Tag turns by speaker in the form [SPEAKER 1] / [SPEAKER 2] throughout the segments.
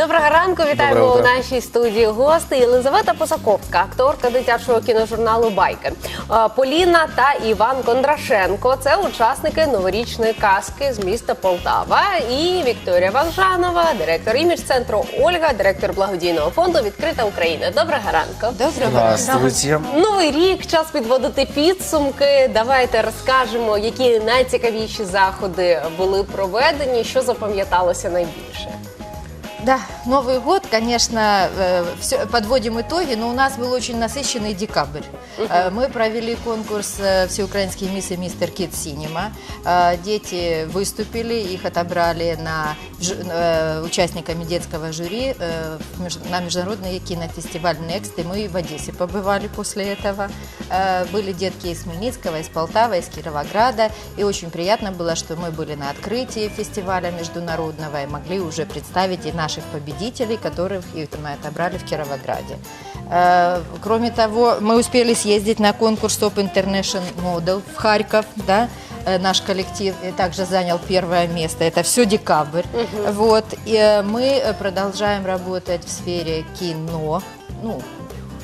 [SPEAKER 1] Доброго ранку, вітаємо
[SPEAKER 2] Доброе
[SPEAKER 1] у нашій студії гости Єлизавета Посаковська, акторка дитячого кіножурналу Байки. Поліна та Іван Кондрашенко це учасники новорічної казки з міста Полтава. І Вікторія Вахжанова, директор імідж-центру Ольга, директор благодійного фонду Відкрита Україна. Доброго ранку.
[SPEAKER 3] Доброго
[SPEAKER 2] Здравствуйте.
[SPEAKER 1] Новий рік, час підводити підсумки. Давайте розкажемо, які найцікавіші заходи були проведені, що запам'яталося найбільше.
[SPEAKER 3] Да, Новый год, конечно, э, всё- подводим итоги, но у нас был очень насыщенный декабрь. Э, Мы провели конкурс э, «Всеукраинский мисс и мистер Кит Синема». Дети выступили, их отобрали на, участниками детского жюри на международный кинофестиваль «Next», и мы в Одессе побывали после этого. Были детки из Хмельницкого, из Полтавы, из Кировограда, и очень приятно было, что мы были на открытии фестиваля международного и могли уже представить и наших победителей, которых их мы отобрали в Кировограде. Э, Кроме того, мы успели съездить на конкурс Top International Model в Харьков, да, Э, Наш коллектив также занял первое место. Это все декабрь. Вот. И э, мы продолжаем работать в сфере кино. Ну,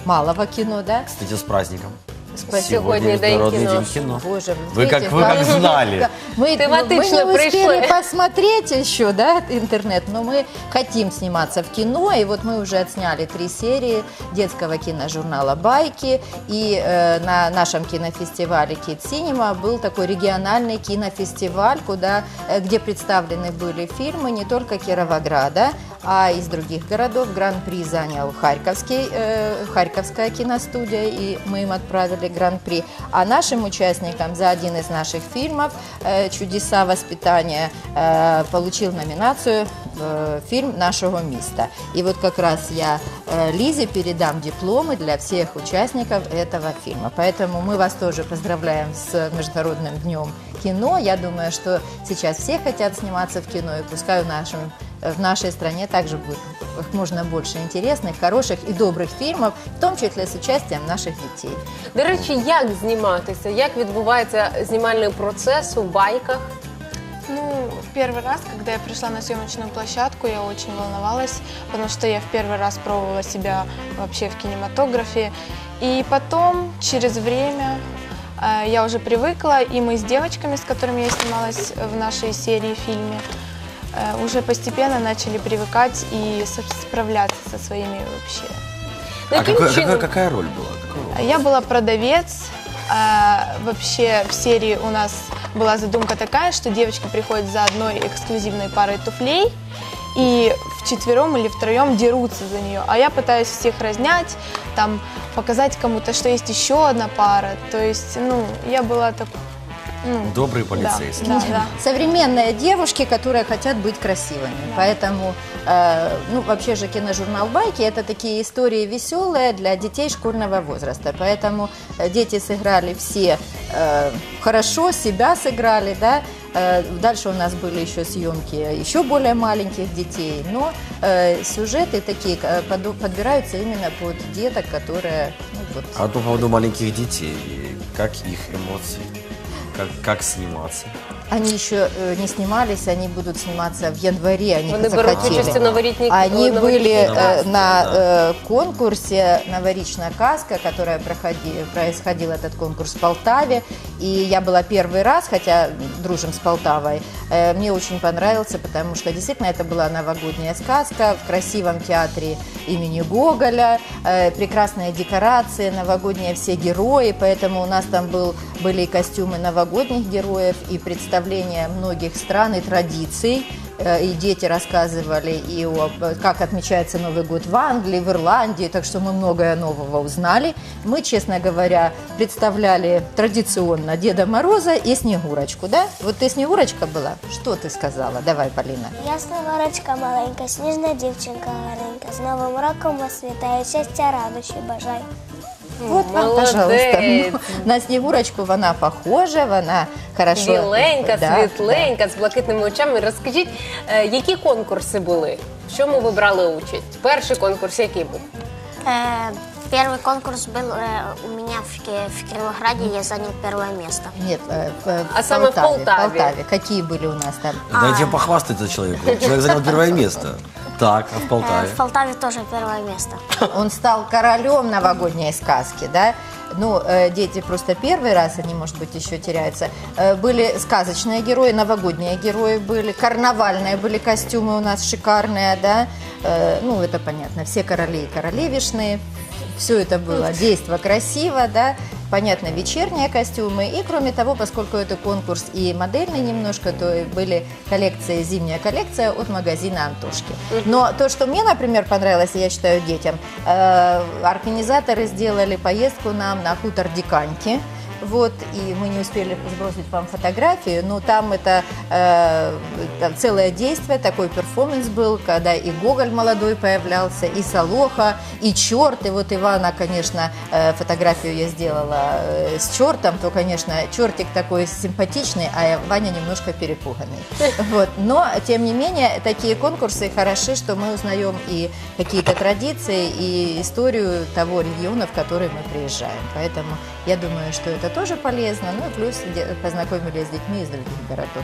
[SPEAKER 3] малого кино, да?
[SPEAKER 2] Кстати, с праздником.
[SPEAKER 3] Спасибо.
[SPEAKER 1] Сегодня день
[SPEAKER 2] Международный
[SPEAKER 1] кино.
[SPEAKER 2] день кино.
[SPEAKER 3] Боже,
[SPEAKER 2] Вы
[SPEAKER 3] видите,
[SPEAKER 2] как, вы как знали.
[SPEAKER 3] Мы, мы
[SPEAKER 1] Тематично
[SPEAKER 3] не успели
[SPEAKER 1] пришли.
[SPEAKER 3] посмотреть еще, да, интернет, но мы хотим сниматься в кино, и вот мы уже отсняли три серии детского киножурнала «Байки», и э, на нашем кинофестивале «Кит Синема» был такой региональный кинофестиваль, куда, э, где представлены были фильмы не только Кировограда, а из других городов. Гран-при занял Харьковский, э, Харьковская киностудия, и мы им отправили гран-при. А нашим участникам за один из наших фильмов э, «Чудеса воспитания» э, получил номинацию э, фильм нашего места. И вот как раз я Лизе передам дипломы для всех участников этого фильма. Поэтому мы вас тоже поздравляем с Международным днем кино. Я думаю, что сейчас все хотят сниматься в кино, и пускай в, нашем, в нашей стране также будет как можно больше интересных, хороших и добрых фильмов, в том числе с участием наших детей.
[SPEAKER 1] До речі, як зніматися? Як відбувається знімальний процес у байках?
[SPEAKER 4] Ну, в первый раз, когда я пришла на съемочную площадку, я очень волновалась, потому что я в первый раз пробовала себя вообще в кинематографе. И потом, через время, э, я уже привыкла, и мы с девочками, с которыми я снималась в нашей серии фильме, э, уже постепенно начали привыкать и справляться со своими вообще
[SPEAKER 2] А какой- какая, какая роль была? Роль?
[SPEAKER 4] Я была продавец. А, вообще в серии у нас была задумка такая, что девочки приходят за одной эксклюзивной парой туфлей и вчетвером или втроем дерутся за нее. А я пытаюсь всех разнять, там показать кому-то, что есть еще одна пара. То есть, ну, я была так, ну,
[SPEAKER 2] Добрый
[SPEAKER 4] да,
[SPEAKER 2] полицейский.
[SPEAKER 4] да, да.
[SPEAKER 3] Современные девушки, которые хотят быть красивыми. Поэтому, э, ну, вообще же киножурнал «Байки» – это такие истории веселые для детей школьного возраста. Поэтому э, дети сыграли все э, хорошо, себя сыграли, да. Э, Дальше у нас были еще съемки еще более маленьких детей, но э, сюжеты такие э, подбираются именно под деток, которые ну, вот,
[SPEAKER 2] А по поводу маленьких детей, как их эмоции? Как, как сниматься?
[SPEAKER 3] Они еще э, не снимались, они будут сниматься в январе, они
[SPEAKER 1] Вони беруть
[SPEAKER 3] захотели.
[SPEAKER 1] участь у новорітній
[SPEAKER 3] Они
[SPEAKER 1] новорічній
[SPEAKER 3] были
[SPEAKER 1] казці.
[SPEAKER 3] э, на
[SPEAKER 2] да.
[SPEAKER 3] э, конкурсе «Новоричная каска», которая проходи- происходил этот конкурс в Полтаве. И я была первый раз, хотя дружим с Полтавой. Э, Мне очень понравился, потому что действительно это была новогодняя сказка в красивом театре имени Гоголя, э, прекрасные декорации, новогодние все герои, поэтому у нас там был, были и костюмы новогодних героев, и представления многих стран и традиций. Э, И дети рассказывали и о, как отмечается Новый год в Англии, в Ирландии, так что мы многое нового узнали. Мы, честно говоря, представляли традиционно Деда Мороза и Снегурочку, да? Вот ты Снегурочка была? Что ты сказала? Давай, Полина.
[SPEAKER 5] Я сноворочка маленька, сніжна дівчинка гарненька. З новим роком вас вітаю, щастя, радощі бажаю.
[SPEAKER 3] Вот вам, пожалуйста. На Снегурочку вона похожа, вона хорошо...
[SPEAKER 1] Біленька,
[SPEAKER 3] Да,
[SPEAKER 1] світленька, з блакитними очами. Розкажіть, е, які конкурси були? В чому ви брали участь? Перший конкурс який був?
[SPEAKER 5] Е,
[SPEAKER 6] Первый конкурс был э, у меня в, в Кировограде, я занял первое место.
[SPEAKER 3] Нет, э, в,
[SPEAKER 1] А самое в Полтаве.
[SPEAKER 3] Полтаве. Какие были у нас там?
[SPEAKER 2] Дайте похвастаться человеку. Человек занял первое место. Так, а в
[SPEAKER 6] Э,
[SPEAKER 2] Полтаве?
[SPEAKER 6] в Полтаве тоже первое место.
[SPEAKER 3] Он стал королем новогодней сказки, да? Ну, э, дети просто первый раз, они, может быть, еще теряются. Э, были сказочные герои, новогодние герои были, карнавальные были костюмы у нас шикарные, да? Э, ну, это понятно, все короли и королевишные. Все это было действо красиво, да, понятно, вечерние костюмы. И, кроме того, поскольку это конкурс и модельный немножко, то были коллекции, зимняя коллекция от магазина Антошки. Но то, что мне, например, понравилось, я считаю, детям, э, организаторы сделали поездку нам на хутор Диканьки. Вот, и мы не успели сбросить вам фотографию, но там это э, там целое действие, такой перформанс был, когда и Гоголь молодой появлялся, и Солоха, и черт, и вот Ивана, конечно, э, фотографию я сделала э, с чертом, то, конечно, чертик такой симпатичный, а Ваня немножко перепуганный. Вот, но, тем не менее, такие конкурсы хороши, что мы узнаем и какие-то традиции, и историю того региона, в который мы приезжаем. Поэтому я думаю, что это тоже полезно. Ну и плюс де- познакомились с детьми из других городов.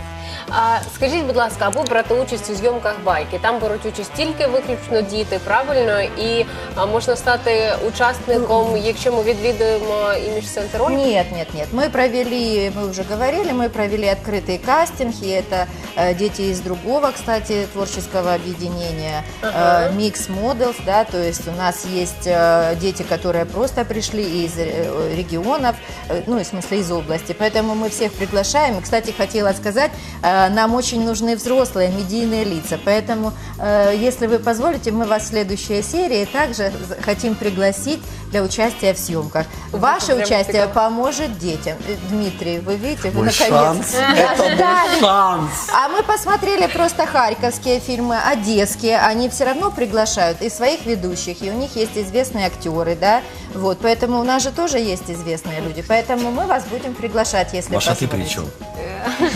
[SPEAKER 1] А скажіть, будь ласка, або брати участь у зйомках байки. Там беруть участь тільки виключно діти, правильно? І а, можна стати учасником, якщо ми відвідуємо імідж-центр Ольги?
[SPEAKER 3] Нет, нет, нет. Мы провели, мы уже говорили, мы провели открытый кастинг, и это э, дети из другого, кстати, творческого объединения, э, Mix Models, да, то есть у нас есть э, дети, которые просто пришли из э, регионов, э, ну, в смысле из области, поэтому мы всех приглашаем. И, кстати, хотела сказать, э, нам очень нужны взрослые медийные лица, поэтому, э, если вы позволите, мы вас в следующей серии также хотим пригласить для участия в съемках. Ваше участие поможет детям. Э, Дмитрий, вы видите, вы наконец
[SPEAKER 2] шанс. Это
[SPEAKER 3] дождались.
[SPEAKER 2] шанс.
[SPEAKER 3] А мы посмотрели просто харьковские фильмы, одесские. Они все равно приглашают и своих ведущих, и у них есть известные актеры, да. Вот, поэтому у нас же тоже есть известные люди. Поэтому мы вас будем приглашать, если
[SPEAKER 2] Маша, ты при чем?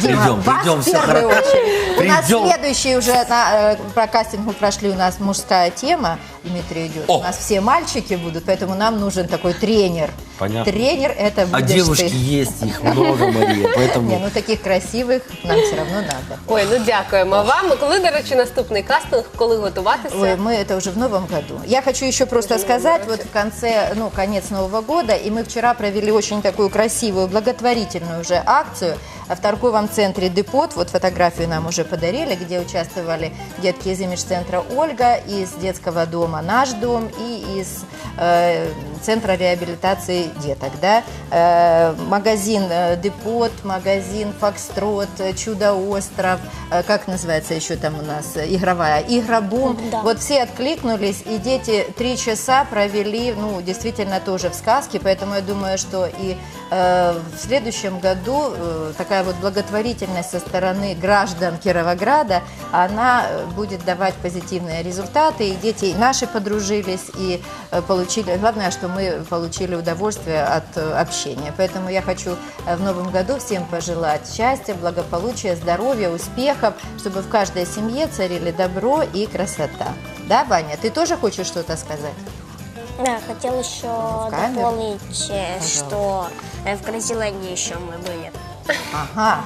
[SPEAKER 3] Дима,
[SPEAKER 2] Придем, придем, все хорошо.
[SPEAKER 3] У нас следующий уже на, э, по кастингу прошли у нас мужская тема. Дмитрий идет.
[SPEAKER 2] О!
[SPEAKER 3] У нас все мальчики будут, поэтому нам нужен такой тренер.
[SPEAKER 2] Понятно.
[SPEAKER 3] Тренер это
[SPEAKER 2] А
[SPEAKER 3] будешь
[SPEAKER 2] девушки
[SPEAKER 3] ты.
[SPEAKER 2] есть, их много, Мария,
[SPEAKER 3] Не,
[SPEAKER 2] поэтому...
[SPEAKER 3] ну таких красивых нам все равно надо.
[SPEAKER 1] Ой, ну дякуємо вам. Коли, до речі, наступний кастинг, коли готуватися?
[SPEAKER 3] Ой, мы это уже в новом году. Я хочу еще просто сказать, вот в конце, ну, конец Нового года, и мы вчера провели очень такую красивую, благотворительную уже акцию в торговом центре Депот. Вот фотографию нам уже подарили, где участвовали детки из имидж-центра Ольга, из детского дома Наш дом и из э, центра реабилитации деток, да. Э, магазин э, Депот, магазин Фокстрот, э, Чудо-остров, э, как называется еще там у нас, игровая, Игробум.
[SPEAKER 5] Да.
[SPEAKER 3] Вот все откликнулись, и дети три часа провели, ну, действительно тоже в сказке, поэтому я думаю, что и э, в следующем году э, такая вот благотворительность со стороны граждан Кировограда, она э, будет давать позитивные результаты, и дети наши подружились, и э, получили, главное, что мы получили удовольствие от э, общения. Поэтому я хочу э, в новом году всем пожелать счастья, благополучия, здоровья, успехов, чтобы в каждой семье царили добро и красота. Да, Ваня, ты тоже хочешь что-то сказать?
[SPEAKER 5] Да, хотел еще дополнить,
[SPEAKER 3] Пожалуйста.
[SPEAKER 5] что в Грозиланде еще мы были.
[SPEAKER 3] Ага,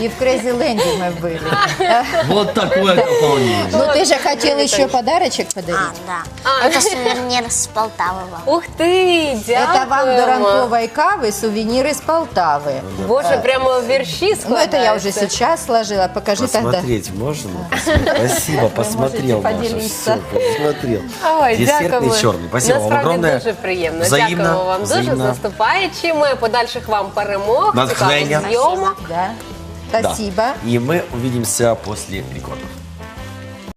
[SPEAKER 3] и в Крейзиленде мы были.
[SPEAKER 2] Вот такое дополнение.
[SPEAKER 3] Ну, ты же хотел еще подарочек подарить.
[SPEAKER 5] А, да. Это сувенир с Полтавы вам.
[SPEAKER 1] Ух ти, дякуємо.
[SPEAKER 3] Это вам до ранковой кавы сувениры из Полтавы.
[SPEAKER 1] Боже, прямо вірші
[SPEAKER 3] Ну, это я уже
[SPEAKER 1] складаються.
[SPEAKER 3] сейчас сложила. Покажи тогда.
[SPEAKER 2] Посмотреть можно? Спасибо, посмотрел, Маша.
[SPEAKER 3] поделиться.
[SPEAKER 2] Все, посмотрел.
[SPEAKER 1] Ой,
[SPEAKER 2] Десертный
[SPEAKER 1] дякуємо.
[SPEAKER 2] черный. Спасибо вам
[SPEAKER 1] Насправді
[SPEAKER 2] огромное.
[SPEAKER 1] дуже приємно.
[SPEAKER 2] Взаимно,
[SPEAKER 1] Дякуємо вам дуже з
[SPEAKER 2] взаимно.
[SPEAKER 1] наступаючими. Подальших вам перемог,
[SPEAKER 2] Натхнення.
[SPEAKER 1] зйомок.
[SPEAKER 3] Да.
[SPEAKER 2] Да.
[SPEAKER 3] Спасибо.
[SPEAKER 2] И мы увидимся после рекордов.